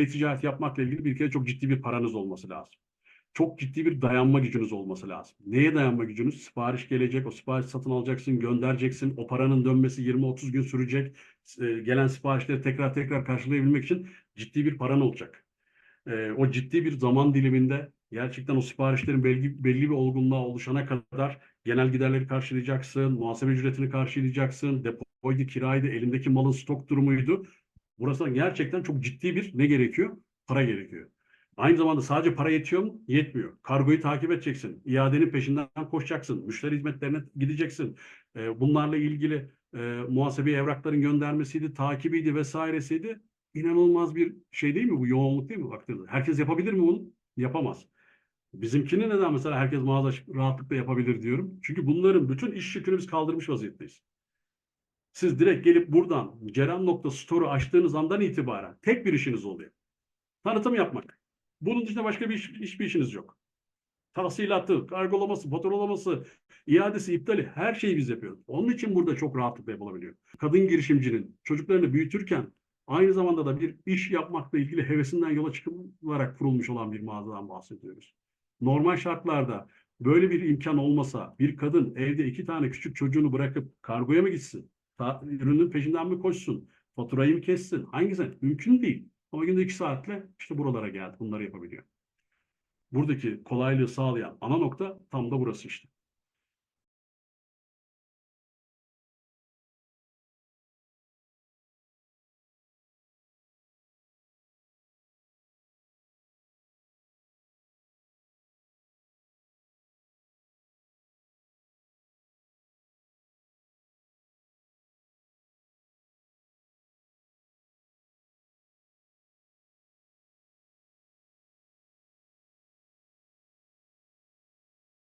e-ticaret yapmakla ilgili bir kere çok ciddi bir paranız olması lazım. Çok ciddi bir dayanma gücünüz olması lazım. Neye dayanma gücünüz? Sipariş gelecek, o sipariş satın alacaksın, göndereceksin. O paranın dönmesi 20-30 gün sürecek. E, gelen siparişleri tekrar tekrar karşılayabilmek için ciddi bir paran olacak. E, o ciddi bir zaman diliminde gerçekten o siparişlerin belli, belli bir olgunluğa oluşana kadar genel giderleri karşılayacaksın, muhasebe ücretini karşılayacaksın, depoydu, kiraydı, elindeki malın stok durumuydu. Burası gerçekten çok ciddi bir ne gerekiyor? Para gerekiyor. Aynı zamanda sadece para yetiyor mu? Yetmiyor. Kargoyu takip edeceksin. İadenin peşinden koşacaksın. Müşteri hizmetlerine gideceksin. Ee, bunlarla ilgili e, muhasebe evrakların göndermesiydi, takibiydi vesairesiydi. İnanılmaz bir şey değil mi bu? Yoğunluk değil mi baktığınızda? Herkes yapabilir mi bunu? Yapamaz. Bizimkini neden mesela herkes mağaza rahatlıkla yapabilir diyorum. Çünkü bunların bütün iş yükünü biz kaldırmış vaziyetteyiz. Siz direkt gelip buradan Ceren.store'u açtığınız andan itibaren tek bir işiniz oluyor. Tanıtım yapmak. Bunun dışında başka bir iş, hiçbir işiniz yok. Tahsilatı, kargolaması, faturalaması, iadesi, iptali her şeyi biz yapıyoruz. Onun için burada çok rahatlıkla yapılabiliyor. Kadın girişimcinin çocuklarını büyütürken aynı zamanda da bir iş yapmakla ilgili hevesinden yola çıkılarak kurulmuş olan bir mağazadan bahsediyoruz. Normal şartlarda böyle bir imkan olmasa bir kadın evde iki tane küçük çocuğunu bırakıp kargoya mı gitsin? Ürünün peşinden mi koşsun? Faturayı mı kessin? Hangisi? Mümkün değil. Ama günde iki saatle işte buralara geldi. Bunları yapabiliyor. Buradaki kolaylığı sağlayan ana nokta tam da burası işte.